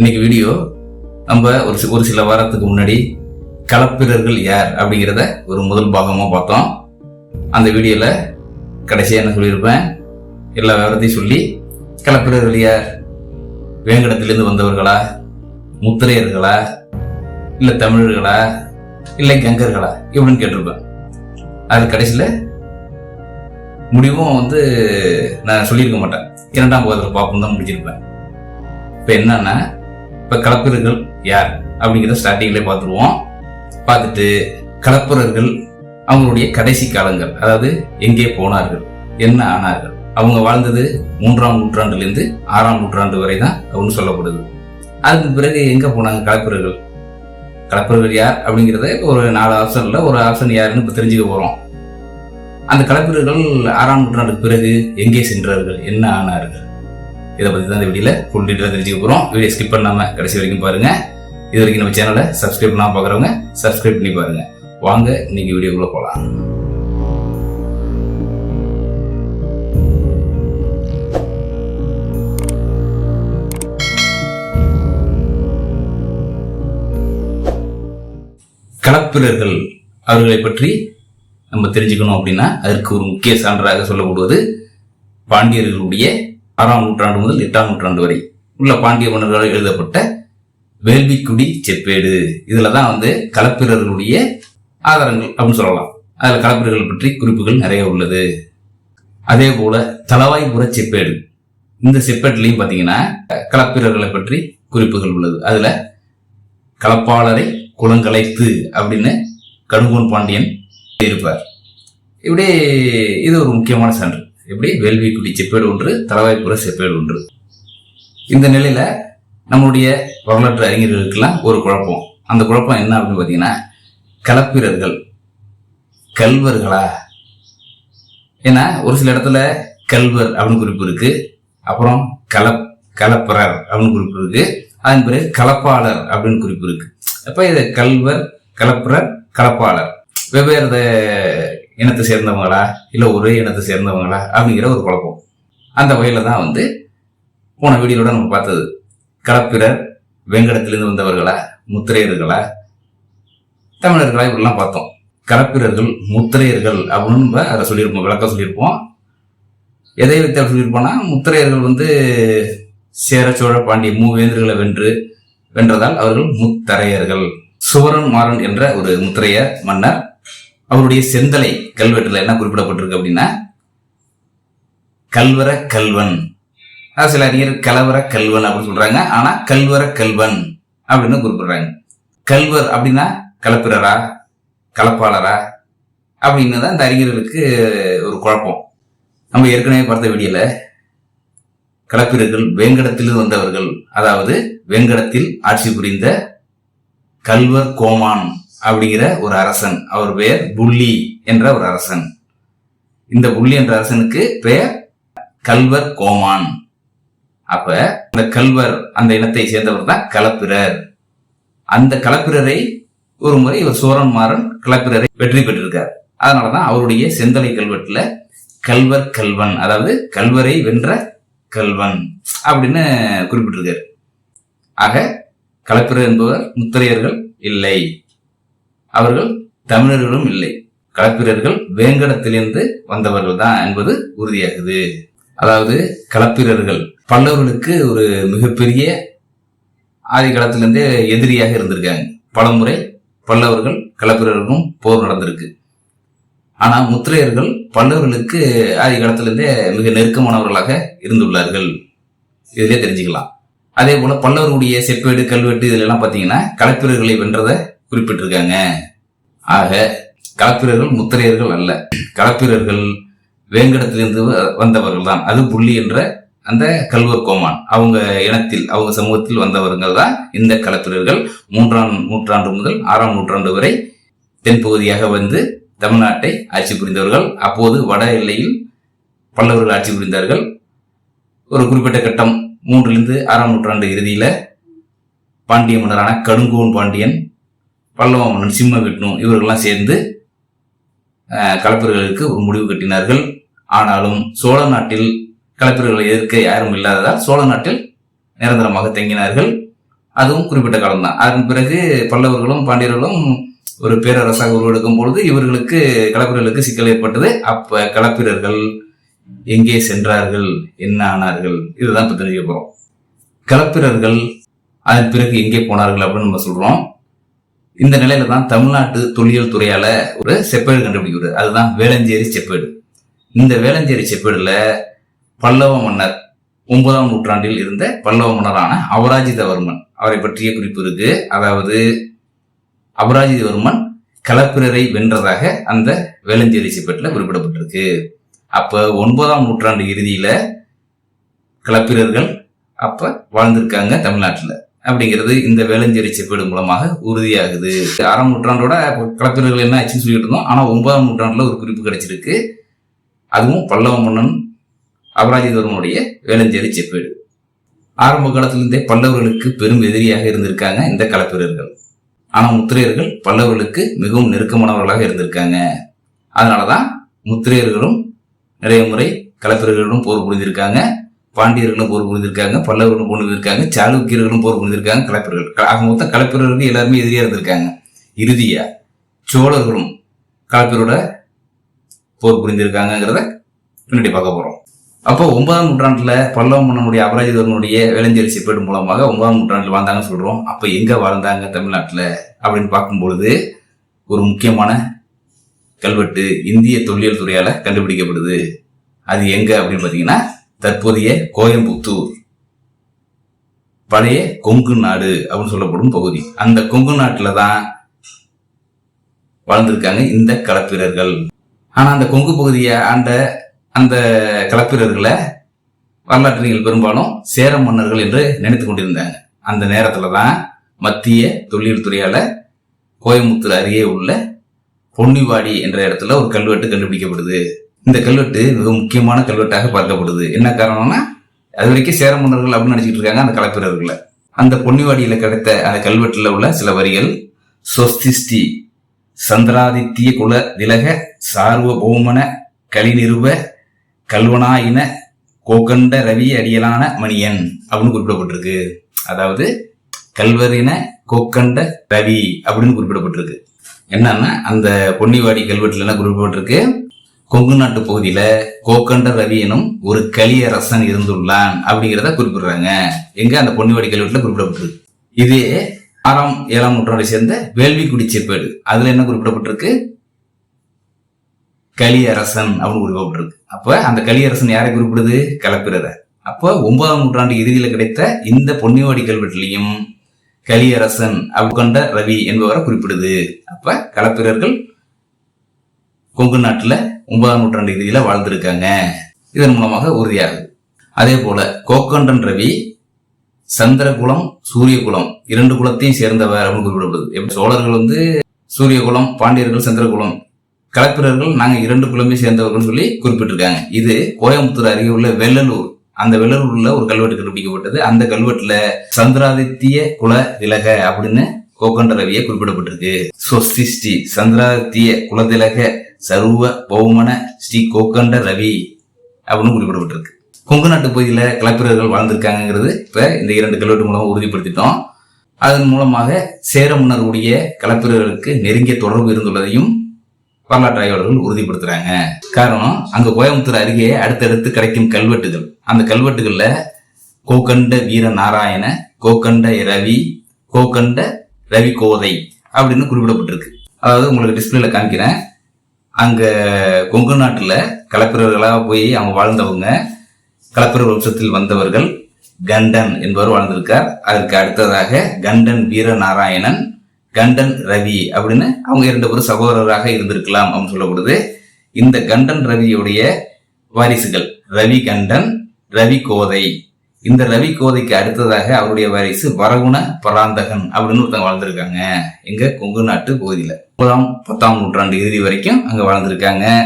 இன்னைக்கு வீடியோ நம்ம ஒரு ஒரு சில வாரத்துக்கு முன்னாடி களப்பிரர்கள் யார் அப்படிங்கிறத ஒரு முதல் பாகமாக பார்த்தோம். அந்த வீடியோவில் கடைசியாக என்ன சொல்லியிருப்பேன்? எல்லா விவரத்தையும் சொல்லி களப்பிரர்கள் யார்? வேங்கடத்திலிருந்து வந்தவர்களா? முத்திரையர்களா? இல்லை தமிழர்களா? இல்லை கங்கர்களா? இப்படின்னு கேட்டிருப்பேன். அது கடைசியில் முடிவும் வந்து நான் சொல்லியிருக்க மாட்டேன். இரண்டாம் பாகத்தில் பார்ப்போம் தான் முடிச்சிருப்பேன். இப்போ என்னன்னா இப்போ கலப்பிரர்கள் யார்? அப்படிங்கிறத ஸ்டார்டிங்லேயே பார்த்துருவோம். பார்த்துட்டு கலப்புரர்கள் அவங்களுடைய கடைசி காலங்கள் அதாவது எங்கே போனார்கள் என்ன ஆனார்கள் அவங்க வாழ்ந்தது மூன்றாம் நூற்றாண்டுலேருந்து ஆறாம் நூற்றாண்டு வரை தான் அப்படின்னு சொல்லப்படுது. அதுக்கு பிறகு எங்கே போனாங்க கலப்பிரர்கள் கலப்பிரர்கள் யார்? அப்படிங்கிறத ஒரு நாலு ஆப்ஷனில் ஒரு ஆப்ஷன் யாருன்னு இப்போ தெரிஞ்சுக்க போகிறோம் அந்த கலப்பிரர்கள் ஆறாம் நூற்றாண்டுக்கு பிறகு எங்கே சென்றார்கள் என்ன ஆனார்கள்? இதை பற்றி தான் இந்த வீடியோவில் ஃபுல் டீட்டெயில் தெரிஞ்சுக்க போகிறோம் வீடியோ ஸ்கிப் பண்ணாமல் கடைசி வரைக்கும் பாருங்கள் இது வரைக்கும் நம்ம சேனலை சப்ஸ்கிரைப் பண்ணாமல் பார்க்குறவங்க சப்ஸ்கிரைப் பண்ணி பாருங்கள் வாங்க இன்னைக்கு வீடியோக்குள்ளே போகலாம் களப்பிரர்கள் அவர்களை பற்றி நம்ம தெரிஞ்சுக்கணும் அப்படின்னா அதற்கு ஒரு முக்கிய சான்றாக சொல்லப்படுவது பாண்டியர்களுடைய ஆறாம் நூற்றாண்டு முதல் எட்டாம் நூற்றாண்டு வரை உள்ள பாண்டிய மன்னர்களால் எழுதப்பட்ட வேள்விக்குடி செப்பேடு. இதுல தான் வந்து களப்பிரர்களுடைய ஆதாரங்கள் அப்படின்னு சொல்லலாம். அதில் களப்பிரர்கள் பற்றி குறிப்புகள் நிறைய உள்ளது. அதே போல தலவாய்புற செப்பேடு. இந்த செப்பேட்லையும் பார்த்தீங்கன்னா களப்பிரர்களை பற்றி குறிப்புகள் உள்ளது. அதுல களப்பாளரை குளங்கலைத்து அப்படின்னு கடுங்கோன் பாண்டியன் இருப்பார். இப்படி இது ஒரு முக்கியமான சான்று. எப்படி? வேள்விக்குடி செப்பேடு ஒன்று தலவாய்ப்புற செப்பேடு ஒன்று. இந்த நிலையில நம்மளுடைய வரலாற்று அறிஞர்களுக்கெல்லாம் ஒரு குழப்பம். அந்த குழப்பம் என்ன அப்படின்னு பார்த்தீங்கன்னா கலப்பிரர்கள் கல்வர்களா? ஏன்னா ஒரு சில இடத்துல கல்வர் அப்படின்னு குறிப்பு இருக்கு. அப்புறம் கலப் கலப்பரர் அப்படின்னு குறிப்பு இருக்கு. அதன் பிறகு கலப்பாளர் அப்படின்னு குறிப்பு இருக்கு. அப்ப இது கல்வர் கலப்பரர் கலப்பாளர். வெவ்வேறு த- இனத்தை சேர்ந்தவங்களா? இல்லை ஒரே இனத்தை சேர்ந்தவங்களா? அப்படிங்கிற ஒரு குழப்பம். அந்த வகையில் தான் வந்து போன வீடியோட நம்ம பார்த்தது. களப்பிரர் வெங்கடத்திலிருந்து வந்தவர்களா? முத்திரையர்களா? தமிழர்களா? இப்படிலாம் பார்த்தோம். களப்பிரர்கள் முத்திரையர்கள் அப்படின்னு நம்ம அதை சொல்லியிருப்போம் விளக்கம் சொல்லியிருப்போம். எதை வைத்தால் சொல்லியிருப்போம்னா முத்திரையர்கள் வந்து சேர சோழ பாண்டிய மூவேந்தர்களை வென்று வென்றதால் அவர்கள் முத்தரையர்கள். சுவரன் மாறன் என்ற ஒரு முத்திரையர் மன்னர் அவருடைய செந்தலை கல்வெட்டுல என்ன குறிப்பிடப்பட்டிருக்கு அப்படின்னா கல்வர கல்வன். சில அறிஞர் கலவர கல்வன் அப்படின்னு சொல்றாங்க. ஆனா கல்வர கல்வன் அப்படின்னு குறிப்பிடுறாங்க. கல்வர் அப்படின்னா கலப்பிரரா கலப்பாளரா அப்படின்னு தான் இந்த அறிஞர்களுக்கு ஒரு குழப்பம். நம்ம ஏற்கனவே பார்த்த வீடியோல களப்பிரர்கள் வேங்கடத்திலிருந்து வந்தவர்கள் அதாவது வேங்கடத்தில் ஆட்சி புரிந்த கல்வர் கோமான் அப்படிங்கிற ஒரு அரசன். அவர் பெயர் புள்ளி என்ற ஒரு அரசன். இந்த புள்ளி என்ற அரசனுக்கு பெயர் கல்வர் கோமான். அப்ப அந்த கல்வர் அந்த இனத்தை சேர்ந்தவர் தான் களப்பிரர். அந்த களப்பிரரை ஒரு முறை இவர் சோரன் மாறன் களப்பிரரை வெற்றி பெற்றிருக்கார். அதனாலதான் அவருடைய செந்தலை கல்வெட்டுல கல்வர் கல்வன் அதாவது கல்வரை வென்ற கல்வன் அப்படின்னு குறிப்பிட்டிருக்காரு. ஆக களப்பிரர் என்பவர் முத்திரையர்கள் இல்லை. அவர்கள் தமிழர்களும் இல்லை. களப்பிரர்கள் வேங்கடத்திலிருந்து வந்தவர்கள் தான் என்பது உறுதியாகுது. அதாவது களப்பிரர்கள் பல்லவர்களுக்கு ஒரு மிகப்பெரிய ஆதிகாலத்திலிருந்தே எதிரியாக இருந்திருக்காங்க. பலமுறை பல்லவர்கள் களப்பிரர்களுக்கும் போர் நடந்திருக்கு. ஆனால் முத்திரையர்கள் பல்லவர்களுக்கு ஆதி காலத்திலிருந்தே மிக நெருக்கமானவர்களாக இருந்துள்ளார்கள். இதிலே தெரிஞ்சுக்கலாம். அதே போல பல்லவர்களுடைய செப்பேடு கல்வெட்டு இதுல எல்லாம் பார்த்தீங்கன்னா களப்பிரர்களை வென்றதை குறிப்பிட்டிருக்காங்க. ஆக களப்பிரர்கள் முத்திரையர்கள் அல்ல. களப்பிரர்கள் வேங்கடத்திலிருந்து வ- வந்தவர்கள் தான் அது புள்ளி என்ற அந்த கல்வர் கோமான். அவங்க இனத்தில் அவங்க சமூகத்தில் வந்தவர்கள் தான் இந்த களப்பிரர்கள் மூன்றாம் நூற்றாண்டு முதல் ஆறாம் நூற்றாண்டு வரை தென்பகுதியாக வந்து தமிழ்நாட்டை ஆட்சி புரிந்தவர்கள். அப்போது வட எல்லையில் பல்லவர்கள் ஆட்சி புரிந்தார்கள். ஒரு குறிப்பிட்ட கட்டம் மூன்றிலிருந்து ஆறாம் நூற்றாண்டு இறுதியில பாண்டிய மன்னரான கடுங்கோன் பாண்டியன் பல்லவ மன்னன் சிம்ம விஷ்ணு இவர்கள்லாம் சேர்ந்து அஹ், களப்பிரர்களுக்கு ஒரு முடிவு கட்டினார்கள். ஆனாலும் சோழ நாட்டில் களப்பிரர்களை எதிர்க்க யாரும் இல்லாததால் சோழ நாட்டில் நிரந்தரமாக தங்கினார்கள். அதுவும் குறிப்பிட்ட காலம்தான். அதன் பிறகு பல்லவர்களும் பாண்டியர்களும் ஒரு பேரரசாக உருவெடுக்கும் பொழுது இவர்களுக்கு கலப்பிரர்களுக்கு சிக்கல் ஏற்பட்டது. அப்ப களப்பிரர்கள் எங்கே சென்றார்கள்? என்ன ஆனார்கள்? இதுதான் இப்ப தெரிஞ்சுக்க போறோம். களப்பிரர்கள் அதன் பிறகு எங்கே போனார்கள் அப்படின்னு நம்ம சொல்றோம். இந்த நிலையில தான் தமிழ்நாட்டு தொல்லியல் துறையால ஒரு செப்பேடு கண்டுபிடிக்கிறது. அதுதான் வேளஞ்சேரி செப்பேடு. இந்த வேளஞ்சேரி செப்பேடுல பல்லவ மன்னர் ஒன்பதாம் நூற்றாண்டில் இருந்த பல்லவ மன்னரான அபராஜிதவர்மன் அவரை பற்றிய குறிப்பு இருக்கு. அதாவது அபராஜிதவர்மன் களப்பிரரை வென்றதாக அந்த வேளஞ்சேரி செப்பேட்டில் குறிப்பிடப்பட்டிருக்கு. அப்ப ஒன்பதாம் நூற்றாண்டு இறுதியில களப்பிரர்கள் அப்ப வாழ்ந்திருக்காங்க தமிழ்நாட்டில். அப்படிங்கிறது இந்த வேலஞ்சேரி செப்பேடு மூலமாக உறுதியாகுது. ஆறாம் நூற்றாண்டோட கலப்பினர்கள் என்ன ஆச்சுன்னு சொல்லிட்டு இருந்தோம். ஆனால் ஒன்பதாம் நூற்றாண்டில் ஒரு குறிப்பு கிடைச்சிருக்கு. அதுவும் பல்லவ மன்னன் அபராஜிதவர்மனுடைய வேலஞ்சேரி செப்பேடு. ஆரம்ப காலத்திலிருந்தே பல்லவர்களுக்கு பெரும் எதிரியாக இருந்திருக்காங்க இந்த கலப்பிரர்கள் ஆனால் முத்திரையர்கள் பல்லவர்களுக்கு மிகவும் நெருக்கமானவர்களாக இருந்திருக்காங்க. அதனால தான் முத்திரையர்களும் நிறைய முறை கலப்பிரர்களும் போர் புரிஞ்சிருக்காங்க பாண்டியர்களும் போர் புரிந்திருக்காங்க பல்லவர்களும் போர் புரிந்திருக்காங்க சாளுக்கியர்களும் போர் புரிந்திருக்காங்க கலப்பிரர்கள். ஆக மொத்தம் களப்பிரர்களுக்கு எல்லாருமே எதிரியா இருந்திருக்காங்க. இறுதியா சோழர்களும் கலப்பிரோட போர் புரிந்திருக்காங்கிறத பின்னாடி பார்க்க போறோம். அப்போ ஒன்பதாம் நூற்றாண்டுல பல்லவ மன்னனுடைய அபராஜிதவனுடைய வேளஞ்சேரி செப்பேடு மூலமாக ஒன்பதாம் நூற்றாண்டுல வாழ்ந்தாங்கன்னு சொல்றோம். அப்ப எங்க வாழ்ந்தாங்க தமிழ்நாட்டுல அப்படின்னு பார்க்கும்பொழுது ஒரு முக்கியமான கல்வெட்டு இந்திய தொல்லியல் துறையால கண்டுபிடிக்கப்படுது. அது எங்க அப்படின்னு பாத்தீங்கன்னா தற்போதைய கோயம்புத்தூர். பழைய கொங்கு நாடு அப்படின்னு சொல்லப்படும் பகுதி. அந்த கொங்கு நாட்டில் தான் வாழ்ந்திருக்காங்க இந்த களப்பிரர்கள். ஆனால் அந்த கொங்கு பகுதியை ஆண்ட அந்த களப்பிரர்களை வரலாற்றில் பெரும்பாலும் சேர மன்னர்கள் என்று நினைத்து கொண்டிருந்தாங்க. அந்த நேரத்தில் தான் மத்திய தொழில் துறையால் கோயம்புத்தூர் அருகே உள்ள பொன்னிவாடி என்ற இடத்துல ஒரு கல்வெட்டு கண்டுபிடிக்கப்படுது. இந்த கல்வெட்டு மிக முக்கியமான கல்வெட்டாக பார்க்கப்படுது. என்ன காரணம்னா அது வரைக்கும் சேர மன்னர்கள் அப்படின்னு நினைச்சிட்டு இருக்காங்க அந்த கலப்பிரர்களை. அந்த பொன்னிவாடியில் கிடைத்த அந்த கல்வெட்டில் உள்ள சில வரிகள் சொஸ்திஷ்டி சந்திராதித்ய குல திலக சார்வபௌமன கலிநிருப கல்வனாயின கோகண்ட ரவி அடியலான மணியன் அப்படின்னு குறிப்பிடப்பட்டிருக்கு. அதாவது கல்வரின கோக்கண்ட ரவி அப்படின்னு குறிப்பிடப்பட்டிருக்கு. என்னன்னா அந்த பொன்னிவாடி கல்வெட்டுல என்ன குறிப்பிடப்பட்டிருக்கு? கொங்கு நாட்டு பகுதியில கோக்கண்ட ரவி எனும் ஒரு கலியரசன் இருந்துள்ளான் அப்படிங்கிறத குறிப்பிடுறாங்க. எங்க அந்த பொன்னிவாடி கல்வெட்டுல குறிப்பிடப்பட்டிருக்கு. இதே ஆறாம் ஏழாம் நூற்றாண்டை சேர்ந்த வேள்விக்குடி செப்பேடு அதுல என்ன குறிப்பிடப்பட்டிருக்கு? கலியரசன் அப்படின்னு குறிப்பிடப்பட்டிருக்கு. அப்ப அந்த கலியரசன் யாரை குறிப்பிடுது? களப்பிரரை அப்போ ஒன்பதாம் நூற்றாண்டு இறுதியில கிடைத்த இந்த பொன்னிவாடி கல்வெட்டிலையும் கலியரசன் கொண்ட ரவி என்பவரை குறிப்பிடுது. அப்ப களப்பிரர்கள் கொங்கு நாட்டுல ஒன்பதாம் நூற்றாண்டு இறுதியில வாழ்ந்திருக்காங்க. இதன் மூலமாக உறுதியாகுது. அதே போல கோக்கண்டன் ரவி சந்திரகுலம் சூரியகுலம் இரண்டு குலத்தையும் சேர்ந்தவர் அப்படின்னு குறிப்பிடப்படுது. எப்படி? சோழர்கள் வந்து சூரியகுலம் பாண்டியர்கள் சந்திரகுலம் கலப்பிரர்கள் நாங்கள் இரண்டு குலமே சேர்ந்தவர்கள் சொல்லி குறிப்பிட்டிருக்காங்க. இது கோயம்புத்தூர் அருகே உள்ள வெள்ளலூர். அந்த வெள்ளலூர்ல ஒரு கல்வெட்டு கண்டுபிடிக்கப்பட்டது. அந்த கல்வெட்டுல சந்திராதித்ய குல விலக அப்படின்னு கோகண்ட ரவியை குறிப்பிடப்பட்டிருக்கு. சொஸ்திஷ்டி சந்திராதித்ய குலதிலக சர்வ பௌமன ஸ்ரீ கோகண்ட ரவி அப்படின்னு குறிப்பிடப்பட்டிருக்கு. கொங்கு நாட்டு பகுதியில் கலப்பிரர்கள் வாழ்ந்திருக்காங்கிறது இப்போ இந்த இரண்டு கல்வெட்டு மூலம் உறுதிப்படுத்திட்டோம். அதன் மூலமாக சேர முன்னருடைய கலப்பிரர்களுக்கு நெருங்கிய தொடர்பு இருந்துள்ளதையும் வரலாற்று ஆய்வாளர்கள் உறுதிப்படுத்துறாங்க. காரணம் அங்க கோயம்புத்தூர் அருகே அடுத்தடுத்து கிடைக்கும் கல்வெட்டுகள். அந்த கல்வெட்டுகள்ல கோகண்ட வீர நாராயண கோகண்ட ரவி கோகண்ட ரவி கோதை அப்படின்னு குறிப்பிடப்பட்டிருக்கு. அதாவது உங்களுக்கு டிஸ்பிளேல காமிக்கிறேன். அங்க கொங்கு நாட்டுல கலப்பிரர்களாக போய் அவங்க வாழ்ந்தவங்க கலப்பிர வம்சத்தில் வந்தவர்கள் கண்டன் என்பவர் வாழ்ந்திருக்கார். அதற்கு அடுத்ததாக கண்டன் வீர நாராயணன் கண்டன் ரவி அப்படின்னு அவங்க இரண்டு பேரும் சகோதரராக இருந்திருக்கலாம் அப்படின்னு சொல்லப்படுது. இந்த கண்டன் ரவியுடைய வாரிசுகள் ரவி கண்டன் ரவி கோதை இந்த ரவி கோதைக்கு அடுத்ததாக அவருடைய வயசு வரகுண பராந்தகன் அப்படின்னு ஒருத்தங்க வாழ்ந்திருக்காங்க. எங்க? கொங்கு நாட்டு பகுதியில. ஒன்பதாம் பத்தாம் நூற்றாண்டு இறுதி வரைக்கும் அங்க வாழ்ந்திருக்காங்க.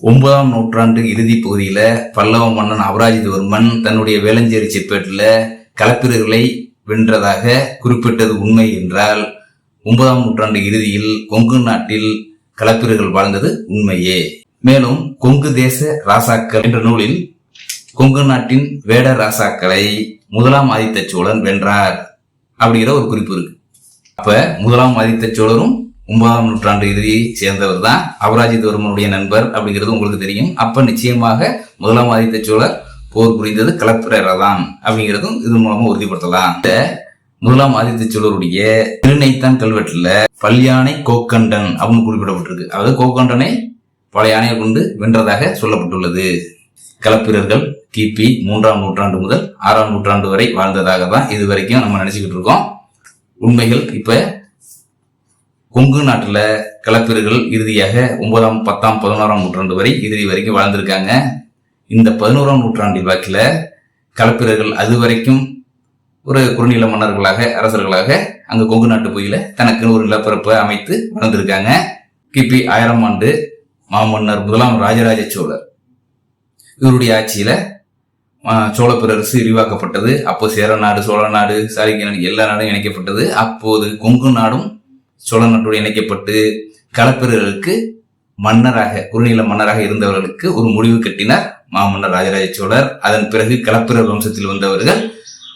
ஒன்பதாம் நூற்றாண்டு இறுதி பகுதியில பல்லவ மன்னன் அபராஜிதவர்மன் தன்னுடைய வேளஞ்சேரி செப்பேட்டில் களப்பிரர்களை வென்றதாக குறிப்பிட்டது உண்மை என்றால் ஒன்பதாம் நூற்றாண்டு இறுதியில் கொங்கு நாட்டில் களப்பிரர்கள் வாழ்ந்தது உண்மையே. மேலும் கொங்கு தேச ராசாக்கள் என்ற நூலில் கொங்கு நாட்டின் வேட ராசாக்களை முதலாம் ஆதித்த சோழன் வென்றார் அப்படிங்கிற ஒரு குறிப்பு இருக்கு. அப்ப முதலாம் ஆதித்த சோழரும் ஒன்பதாம் நூற்றாண்டு இறுதியை சேர்ந்தவர் தான் அபராஜிதவர்மனுடைய நண்பர் அப்படிங்கிறது உங்களுக்கு தெரியும். அப்ப நிச்சயமாக முதலாம் ஆதித்த சோழர் போர் புரிந்தது களப்பிரர் தான் அப்படிங்கிறதும் இது மூலமா உறுதிப்படுத்தலாம். இந்த முதலாம் ஆதித்த சோழருடைய திருநைத்தான் கல்வெட்டுல பல்யானை கோக்கண்டன் அப்படின்னு குறிப்பிடப்பட்டிருக்கு. அதாவது கோக்கண்டனை பல யானையை கொண்டு வென்றதாக சொல்லப்பட்டுள்ளது. களப்பிரர்கள் கிபி மூன்றாம் நூற்றாண்டு முதல் ஆறாம் நூற்றாண்டு வரை வாழ்ந்ததாக தான் இது வரைக்கும் நம்ம நினைச்சுக்கிட்டு இருக்கோம். உண்மைகள் இப்ப கொங்கு நாட்டுல களப்பிரர்கள் இறுதியாக ஒன்பதாம் பத்தாம் பதினோராம் நூற்றாண்டு வரை இறுதி வரைக்கும் வாழ்ந்திருக்காங்க. இந்த பதினோராம் நூற்றாண்டில் வாக்கில் களப்பிரர்கள் அது வரைக்கும் ஒரு குறுநில மன்னர்களாக அரசர்களாக அங்க கொங்கு நாட்டு புயில தனக்குன்னு ஒரு நிலப்பரப்பை அமைத்து வளர்ந்துருக்காங்க. கிபி ஆயிரம் ஆண்டு மாமன்னர் முதலாம் ராஜராஜ சோழர். இவருடைய ஆட்சியில ஆஹ், சோழ பேரரசு விரிவாக்கப்பட்டது. அப்போ சேர நாடு சோழ நாடு சாரிக்க நாடு எல்லா நாடும் இணைக்கப்பட்டது. அப்போது கொங்கு நாடும் சோழ நாட்டோடு இணைக்கப்பட்டு களப்பிரர்களுக்கு மன்னராக குறுநில மன்னராக இருந்தவர்களுக்கு ஒரு முடிவு கட்டினார் மாமன்னர் ராஜராஜ சோழர். அதன் பிறகு களப்பிரர் வம்சத்தில் வந்தவர்கள்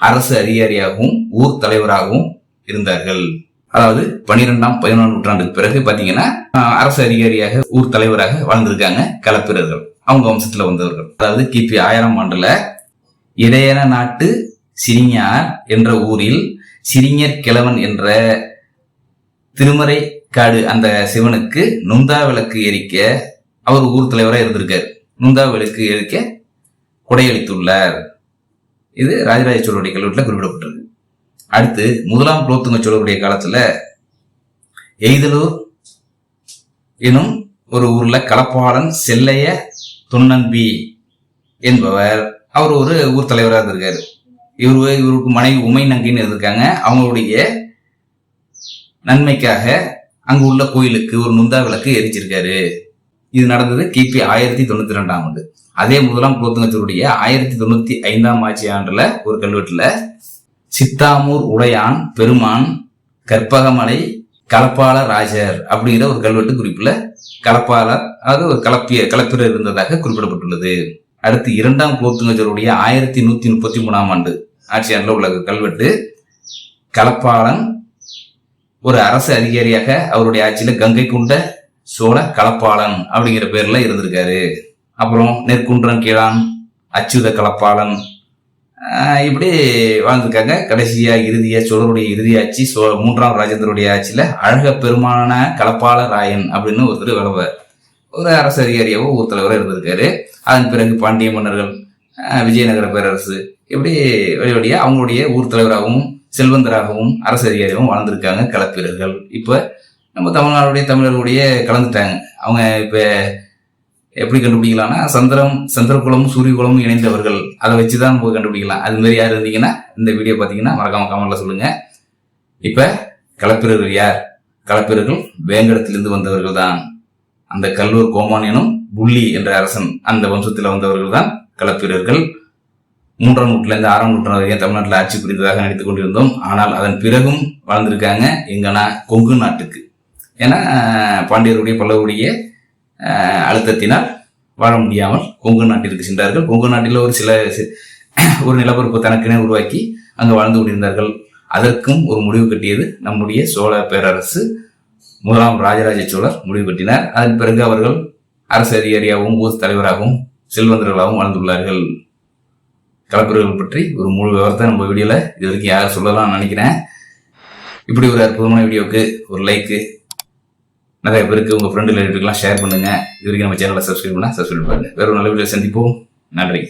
அரசு அதிகாரியாகவும் ஊர் தலைவராகவும் இருந்தார்கள். அதாவது பனிரெண்டாம் பதினொன்றாம் நூற்றாண்டுக்கு பிறகு பாத்தீங்கன்னா அரசு அதிகாரியாக ஊர் தலைவராக வாழ்ந்திருக்காங்க களப்பிரர்கள். அவங்க வம்சத்துல வந்தவர்கள். அதாவது கிபி ஆயிரம் ஆண்டுல இடையன நாட்டு சிறிஞார் என்ற ஊரில் சிறிஞர் கிழவன் என்ற திருமறை காடு அந்த சிவனுக்கு நுந்தா விளக்கு எரிக்க அவர் ஊர் தலைவராக இருந்திருக்கார். நுந்தா விளக்கு எரிக்க கொடையளித்துள்ளார். இது ராஜராஜ சோழருடைய கல்வெட்டில் குறிப்பிடப்பட்டிருக்கு. அடுத்து முதலாம் குலோத்துங்க சோழருடைய காலத்துல எய்தலூர் எனும் ஒரு ஊர்ல களப்பாளன் செல்லைய துன்னம்பி என்பவர் அவர் ஒரு ஊர் தலைவராக இருந்திருக்காரு. இவரு இவருக்கு மனைவி உமை நங்கின்னு இருந்திருக்காங்க. அவங்களுடைய நன்மைக்காக அங்கு உள்ள கோயிலுக்கு ஒரு நுந்தா விளக்கு எரிச்சிருக்காரு. இது நடந்தது கிபி ஆயிரத்தி தொண்ணூத்தி ரெண்டாம் ஆண்டு. அதே முதலாம் குலோத்துங்கத்தருடைய ஆயிரத்தி தொண்ணூத்தி ஐந்தாம் ஆட்சி ஆண்டுல ஒரு கல்வெட்டுல சித்தாமூர் உடையான் பெருமான் கற்பகமலை கலப்பாளர் ராஜர் அப்படிங்கிற ஒரு கல்வெட்டு குறிப்புல கலப்பாளர் அது ஒரு கலப்பிய கலப்பிரர் இருந்ததாக குறிப்பிடப்பட்டுள்ளது. அடுத்து இரண்டாம் கோத்துங்கஜருடைய ஆயிரத்தி நூத்தி முப்பத்தி மூணாம் ஆண்டு ஆட்சியாண்டில் உள்ள கல்வெட்டு கலப்பாளன் ஒரு அரசு அதிகாரியாக அவருடைய ஆட்சியில கங்கை கொண்ட சோழ கலப்பாளன் அப்படிங்கிற பேர்ல இருந்திருக்காரு. அப்புறம் நெற்குன்றம் கீழான் அச்சுத கலப்பாளன் இப்படி வாழ்ந்துருக்காங்க. கடைசியாக இறுதியாக சோழருடைய இறுதி ஆட்சி சோ மூன்றாம் ராஜேந்திரருடைய ஆட்சியில் அழக பெருமான கலப்பாள ராயன் அப்படின்னு ஒருத்தர் விளவர் ஒரு அரசு அதிகாரியாவோ ஊர் தலைவராக இருந்திருக்காரு. அதன் பிறகு பாண்டிய மன்னர்கள் விஜயநகர பேரரசு இப்படி வழி அவங்களுடைய ஊர் தலைவராகவும் செல்வந்தராகவும் அரசு அதிகாரியாகவும் வாழ்ந்திருக்காங்க களப்பிரர்கள் இப்போ நம்ம தமிழ்நாடுடைய தமிழர்களுடைய கலந்துட்டாங்க. அவங்க இப்போ எப்படி கண்டுபிடிக்கலாம்னா சந்திரம் சந்திரகுலமும் சூரியகுலமும் இணைந்தவர்கள். அதை வச்சு தான் நம்ம கண்டுபிடிக்கலாம். அது மாதிரி யார் இருந்தீங்கன்னா இந்த வீடியோ பார்த்தீங்கன்னா மறக்காம கமெண்ட்ல சொல்லுங்க. இப்போ களப்பிரர்கள் யார்? களப்பிரர்கள் வேங்கடத்திலிருந்து வந்தவர்கள் தான். அந்த கல்லூர் கோமான் எனும் புள்ளி என்ற அரசன் அந்த வம்சத்தில் வந்தவர்கள் தான் களப்பிரர்கள் மூன்றாம் நூற்றிலிருந்து ஆறாம் நூற்றாண்டு வரைக்கும் தமிழ்நாட்டில் ஆட்சி புரிந்ததாக நினைத்துக் கொண்டிருந்தோம். ஆனால் அதன் பிறகும் வாழ்ந்திருக்காங்க எங்கன்னா கொங்கு நாட்டுக்கு. ஏன்னா பாண்டியருடைய பல்லவருடைய அழுத்தத்தினால் வாழ முடியாமல் கொங்கு நாட்டிற்கு சென்றார்கள். கொங்கு நாட்டில் ஒரு சில ஒரு நிலப்பரப்பு தனக்கென உருவாக்கி அங்கு வாழ்ந்து கொண்டிருந்தார்கள். அதற்கும் ஒரு முடிவு கட்டியது. நம்முடைய சோழ பேரரசு முதலாம் ராஜராஜ சோழர் முடிவு கட்டினார். அதன் பிறகு அவர்கள் அரசு அதிகாரியாகவும் ஊர் தலைவராகவும் செல்வந்தர்களாகவும் வாழ்ந்துள்ளார்கள். கலப்பிரர்கள் பற்றி ஒரு முழு விவரத்தை நம்ம வீடியோவில் இது வரைக்கும் யாரும் சொல்லலாம்னு நினைக்கிறேன். இப்படி ஒரு அற்புதமான வீடியோவுக்கு ஒரு லைக்கு நிறைய பேருக்கு உங்கள் ஃப்ரெண்டு ரிலேட்டிவ்க்கெல்லாம் ஷேர் பண்ணுங்கள் இது வரைக்கும் நம்ம சேனலை சப்ஸ்கிரைப் பண்ணால் சப்ஸ்கிரைப் பண்ணுங்கள் வேறு ஒரு நல்ல வீடியோ சந்திப்போம். நன்றி.